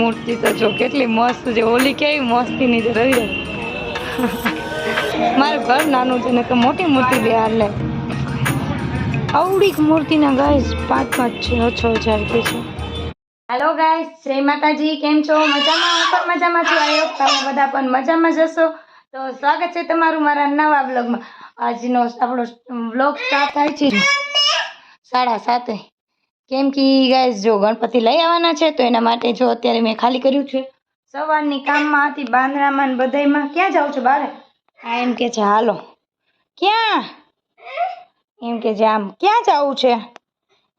મૂર્તિ તો જો કેટલી મસ્ત છે. હોલી કેવી મસ્તીની છે, રવિ મારું ઘર નાનું છે ને તો મોટી મૂર્તિ બે હાલ આવડી મૂર્તિના ગાઈસ પાંચ પાંચ છ છ હજાર કે છે. હેલો ગાઈસ જય માતાજી, કેમ છો? મજામાં? હું પણ મજામાં છું. આયો તમે બધા પણ મજામાં જશો તો સ્વાગત છે તમારું મારા નવા બ્લોગમાં આજનો આપણો બ્લોગ સ્ટાર્ટ થાય છે સાડા સાતે. કેમ કે ગાઈસ જો ગણપતિ લઈ આવવાના છે, તો એના માટે જો અત્યારે મેં ખાલી કર્યું છે. સવારની કામમાં હતી, બાંદરામાં ને બધાયમાં. ક્યાં જાઉં છું બારે? હા એમ કે છે, હાલો. ક્યાં? એમ કે છે, આમ, ક્યાં જવું છે?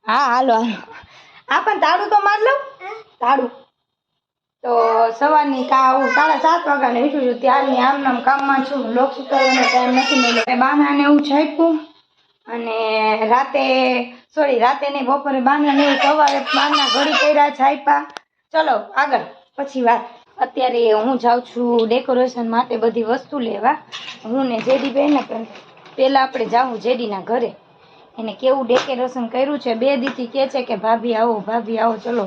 હા, હાલો હાલો. હા પણ તાળું તો માર લઉં? તાળું. તો સવારની કા, હું સાડા સાત વાગ્યાને ઉઠું છું, ત્યારની આમ નામ કામમાં છું. લોક સુતારવાનો ટાઈમ નથી મળ્યો. બાંધણાને એવું છાપ્યું અને રાતે સોરી રાતે નહીં બપોરે બાના નહીં સવારે બાના ઘડી કર્યા છાપા ચલો આગળ. પછી વાત. અત્યારે હું જાઉં છું ડેકોરેશન માટે બધી વસ્તુ લેવા. હું ને જેડી બેન પહેલાં આપણે જાઉં જેડીના ઘરે. એને કેવું ડેકોરેશન કર્યું છે? બે દીથી કહે છે કે ભાભી આવો ભાભી આવો. ચલો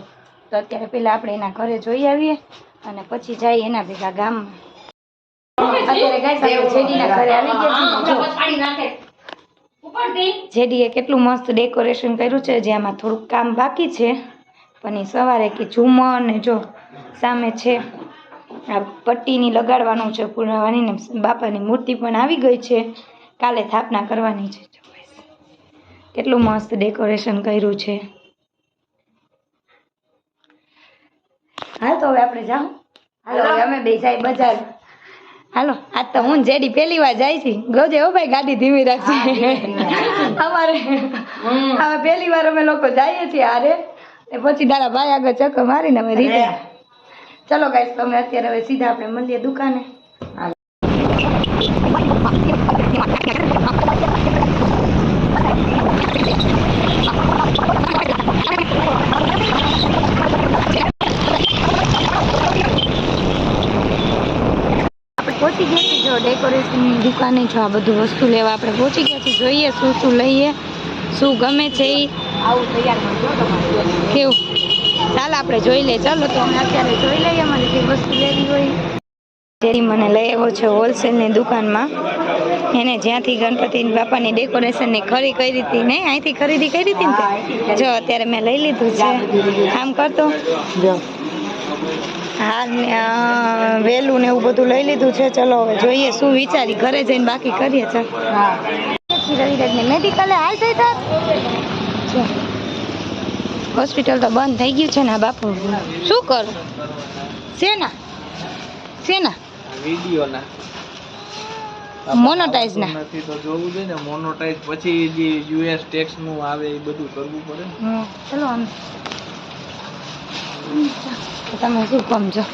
તો અત્યારે પહેલાં આપણે એના ઘરે જોઈ આવીએ અને પછી જઈએ એના ભેગા ગામમાં. અત્યારે ગાઈસ જેડીના ઘરે આવી ગયા. જેડીએ કેટલું મસ્ત ડેકોરેશન કર્યું છે જે આમાં થોડુંક કામ બાકી છે. પણ એ સવારે કે ઝુમર ને જો સામે છે આ પટ્ટીની લગાડવાનું છે પુરાવાની ને બાપાની મૂર્તિ પણ આવી ગઈ છે. કાલે સ્થાપના કરવાની છે કેટલું મસ્ત ડેકોરેશન કર્યું છે. હાલ તો હવે આપણે જાઉં. હાલો અમે બે જાય બજાર. હાલો આજ તો હું જેડી પહેલી વાર જાય છે. ગોજે હો ભાઈ ગાડી ધીમી રાખશે અમારે હવે પહેલી વાર અમે લોકો જઈએ છીએ હારે. પછી દાડા ભાઈ આગળ ચક્કર મારીને અમે રીતે ચલો ગાઈસ તમે અત્યારે હવે સીધા આપણે મળીએ દુકાને આપણે પહોંચી ગયા છીએ જો ડેકોરેશનની દુકાને જો આ બધું વસ્તુ લેવા આપણે પહોંચી ગયા છીએ જોઈએ શું શું લઈએ શું ગમે છે એ કેવું? ચાલ આપણે જોઈ લે ચાલો તો અમે અત્યારે જોઈ લઈએ મને જે વસ્તુ લેવી હોય. જેરી મને લઈ આવ્યો છે હોલસેલની દુકાનમાં. એને જ્યાંથી ગણપતિ બાપાની ડેકોરેશનની ખરી કરી હતી ને અહીંથી ખરીદી કરી હતી ને જો અત્યારે મેં લઈ લીધું છે. આમ કરતો. હા ને વેલું ને એવું બધું લઈ લીધું છે. ચલો હવે જોઈએ શું વિચારી ઘરે જઈને બાકી કરીએ ચાલ. મેડિકલે હાલ થઈ તાર હોસ્પિટલ તો બંધ થઈ ગયું છે ને આ બાપુ. શું કરું? શેના? શેના? વિડીયોના. મોનોટાઈઝ ના. નથી તો જોવું જોઈએ ને મોનોટાઈઝ પછી જે યુએસ ટેક્સનું આવે એ બધું કરવું પડે ચલો આમ. તો તમે શું સમજો?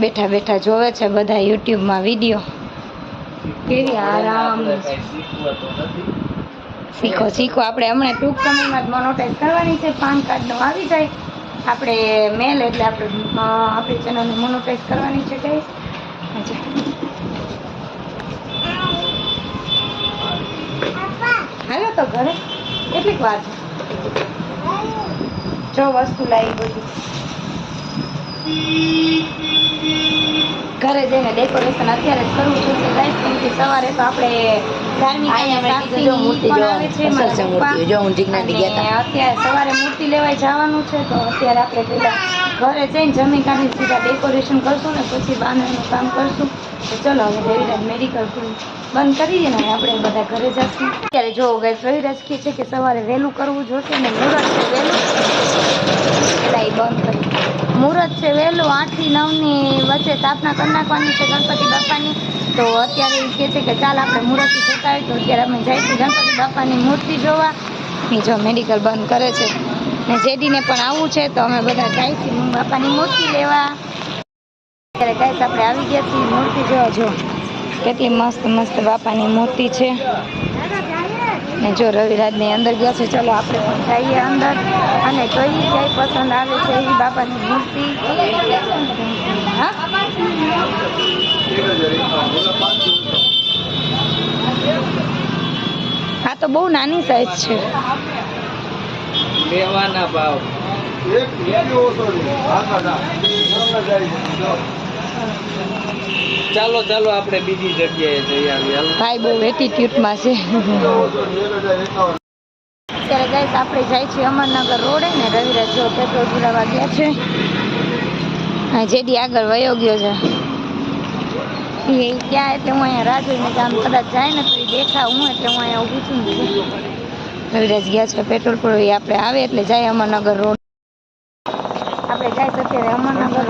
બેઠા બેઠા જોવે છે બધા યુટ્યુબમાં વીડિયો. કેવી આરામ. શીખો શીખો. આપણે હમણાં ટૂંક સમયમાં જ મોનોટાઈઝ કરવાની છે. પાન કાર્ડનું આવી જાય. આપણે મેલ એટલે આપણે આપણી ચેનલને મોનોટાઈઝ કરવાની છે કઈ હાલો તો ઘરે. કેટલીક છે? જો વસ્તુ લાવી બધી ઘરે જઈને ડેકોરેશન અત્યારે જ કરવું છે ગાઈસ સવારે તો આપણે ધાર્મિક અત્યારે સવારે મૂર્તિ લેવાય જવાનું છે તો અત્યારે આપણે પેલા ઘરે જઈને જમી કાઢી સીધા ડેકોરેશન કરશું ને પછી બાંધવાનું કામ કરશું. તો ચલો હવે રવિરાજ મેડિકલ બંધ કરી દઈએ ને આપણે બધા ઘરે જશું. અત્યારે જો ગઈ રવિરાજ કહે છે કે સવારે વહેલું કરવું જોશે ને મુહૂર્ત છે વહેલું. એટલે એ બંધ કરી મુહૂર્ત છે વહેલું, આઠથી નવની વચ્ચે સ્થાપના કરી નાખવાની છે ગણપતિ બાપાની. તો અત્યારે એ કહે છે કે ચાલ આપણે મુહૂર્તથી જતા હોય તો અત્યારે અમે જઈશું ગણપતિ બાપાની મૂર્તિ જોવા. એ જો મેડિકલ બંધ કરે છે. ને જેડીને પણ આવવું છે, તો અમે બધા જાય જઈશું બાપાની મૂર્તિ લેવા. અત્યારે ગાઈસ આપણે આવી ગયા છીએ, મૂર્તિ જોવા, જો. કેટલી મસ્ત મસ્ત બાપાની મૂર્તિ છે. ને જો રવિરાજની અંદર ગયા છે, ચલો આપણે પણ જઈએ અંદર. અને કઈ ક્યાંય પસંદ આવે છે એ બાપાની મૂર્તિ. હા? તો બહુ નાની સાઈઝ છે. લેવાના ભાવ. ચાલો ચાલો આપણે બીજી જગ્યાએ જઈ આવીએ. ભાઈ બહુ એટીટ્યુડમાં છે. અત્યારે ગાઈસ આપણે જાય છીએ અમરનગર રોડે ને રવિરાજ જો પેટ્રોલ પુરાવા ગયા છે. જેડી આગળ વયો ગયો છે. એ ક્યાં એટલે હું અહીંયા રાહ જોઈને કામ કદાચ જાય ને તો દેખા હું એટલે હું અહીંયા ઊભી છું ને રવિરાજ ગયા છે પેટ્રોલ પર આપણે આવે એટલે જાય અમરનગર રોડ. આપણે જાય તો અત્યારે અમરનગર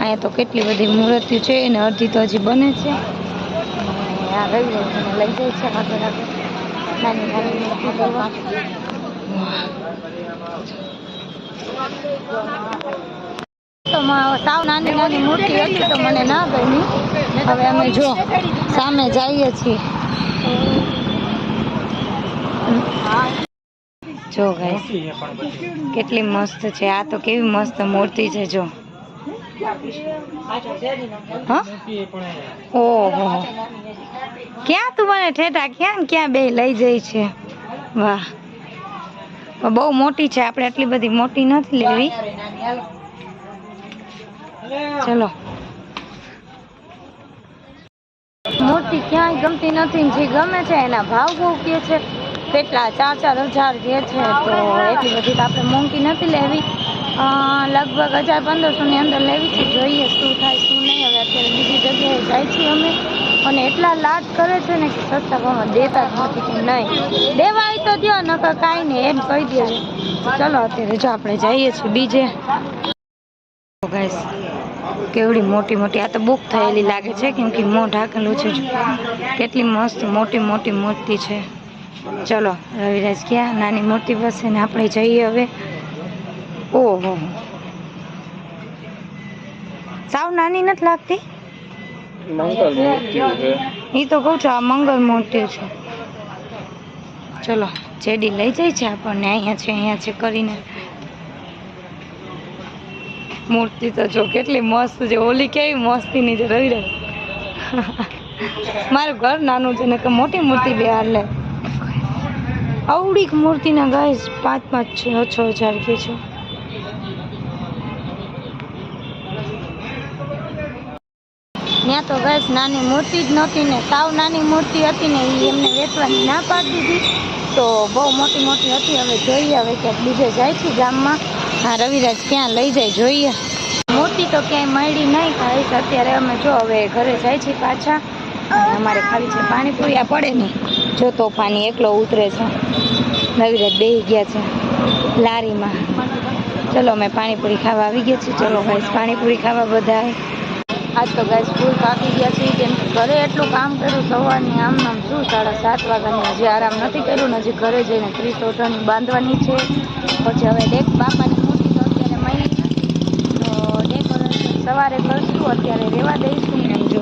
અહીંયા તો કેટલી બધી મૂર્તિઓ છે અને અડધી તો હજી બને છે. આ રવિરાજને લઈ જાય છે તો સાવ નાની નાની મૂર્તિ હતી, તો મને ના ગમી. હવે અમે જો સામે જઈએ છીએ. જો ગાઈસ કેટલી મસ્ત છે. આ તો કેવી મસ્ત મૂર્તિ છે જો. હા? ઓહો. ક્યાં તું મને ઠેઠા? ક્યાં ક્યાં બે લઈ જાય છે? વાહ. બહુ મોટી છે. આપણે આટલી બધી મોટી નથી લેવી. ચલો. મૂર્તિ ક્યાંય ગમતી નથી જે ગમે છે એના ભાવ બહુ કે છે. કેટલા ચાર ચાર હજાર કે છે તો એટલી બધી તો આપણે મોંઘી નથી લેવી. લગભગ હજાર પંદરસોની અંદર લેવી છે. જોઈએ શું થાય શું નહીં. હવે અત્યારે બીજી જગ્યાએ જાય છીએ અમે. અને એટલા લાડ કરે છે ને કે સસ્તા ભાવમાં દેતા જ નથી કે નહીં. દેવાય તો દો નકર કાંઈ નહીં. એમ કહી દે ચલો, અત્યારે જો આપણે જઈએ છીએ બીજે. ગાઈસ કેવડી મોટી મોટી આ તો બુક થયેલી લાગે છે કેમ કે મોં ઢાકેલું છે કેટલી મસ્ત મોટી મોટી મૂર્તિ છે. ચલો રવિરાજ ક્યાં? નાની મૂર્તિ પાસે ને આપણે જઈએ હવે. ઓહો. સાવ નાની નથી લાગતી? એ તો કહું છું આ મંગળ મૂર્તિ છે. ચલો જેડી લઈ જાય છે આપણને અહીંયા છે અહીંયા છે કરીને. મૂર્તિ તો જો કેટલી મસ્ત છે. ઓલી કેવી મસ્તીની છે રવિરાજ મારું ઘર નાનું છે ને કે મોટી મૂર્તિ બે હાર લે. અવડીક મૂર્તિના ગાઈસ પાંચ પાંચ છ છ હજાર કે છે. ત્યાં તો ગેસ નાની મૂર્તિ જ નહોતી ને, સાવ નાની મૂર્તિ હતી ને એમને વેચવાની ના પાડી દીધી. તો બહુ મોટી મોટી હતી, હવે જોઈએ હવે ક્યાંક બીજે જાય છે ગામમાં. હા રવિરાજ ક્યાં લઈ જાય જોઈએ. મોતી તો ક્યાંય મળી નહીં ખાઈશ અત્યારે અમે જો હવે ઘરે જાય છે પાછા. અને અમારે ખાલી છે પાણીપુરી આ પડે નહીં. જો તોફાની એકલો ઉતરે છે. રવિરાજ બે ગયા છે લારીમાં. ચલો અમે પાણીપુરી ખાવા આવી ગયા છીએ. ચલો ભાઈ પાણીપુરી ખાવા બધાય આજ તો ગાય ફૂલ પાકી ગયા છે કેમ કે ઘરે એટલું કામ કર્યું સવારની આમ નામ શું સાડા સાત વાગ્યાની હજી આરામ નથી કર્યું ને હજી ઘરે જઈને ત્રીસ ઓઢણી બાંધવાની છે. પછી હવે દેખ બાપાની મૂર્તિ તો અત્યારે મળી તો ડેકોરેશન સવારે કરશું, અત્યારે રહેવા દઈશું ને જો.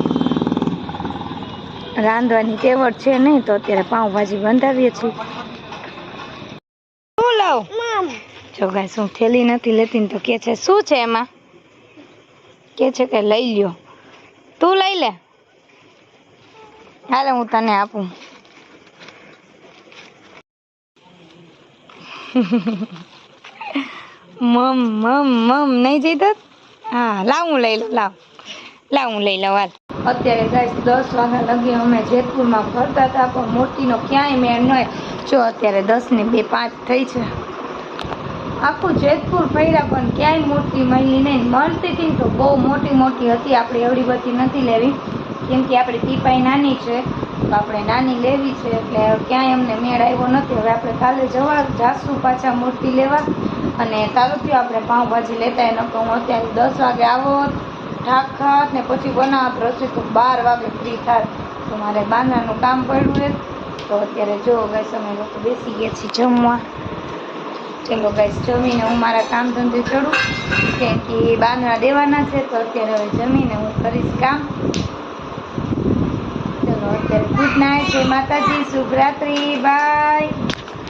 રાંધવાની તેવડ છે નહીં તો અત્યારે પાઉંભાજી બંધાવીએ છીએ. શું લાવ? જો ગાય શું થેલી નથી લેતી તો કે છે, શું છે એમાં? કે છે કે લઈ લ્યો. તું લઈ લે. હાલે, હું તને આપું. મમ મમ મમ. નહીં જઈ હા, લાવ હું લઈ લઉં, લાવ. લાવ હું લઈ લઉં, હાલ. અત્યારે ગાઈસ દસ વાગ્યા લગી અમે જેતપુરમાં ફરતા હતા, પણ મૂર્તિનો ક્યાંય મેળ ન જો અત્યારે દસ ને બે પાંચ થઈ છે. આખું જેતપુર ફર્યા, પણ ક્યાંય મૂર્તિ મળી નહીં. મળતી હતી તો બહુ મોટી મોટી હતી, આપણે એવડી બધી નથી લેવી. કેમ કે આપણી પીપાઈ નાની છે, તો આપણે નાની લેવી છે, એટલે ક્યાંય અમને મેળ આવ્યો નથી. હવે આપણે કાલે જવા જાશું પાછા મૂર્તિ લેવા. અને ચાલુ થયું આપણે પાઉંભાજી લેતા એનો તો હું અત્યારે દસ વાગે આવો ઠાક ખાત ને પછી બનાવત રસોઈ તો બાર વાગે ફ્રી થાય. તો મારે બાંધવાનું કામ પડ્યું છે. તો અત્યારે જો ગાય અમે લોકો બેસી ગયા છીએ જમવા. ચલો ગાઈસ જમીને હું મારા કામ ધંધે ચડું. કેમ કે બાંધણા દેવાના છે, તો અત્યારે હવે જમીને હું કરીશ કામ. ચલો, અત્યારે ગુડ નાઇટ જય માતાજી, શુભરાત્રી બાય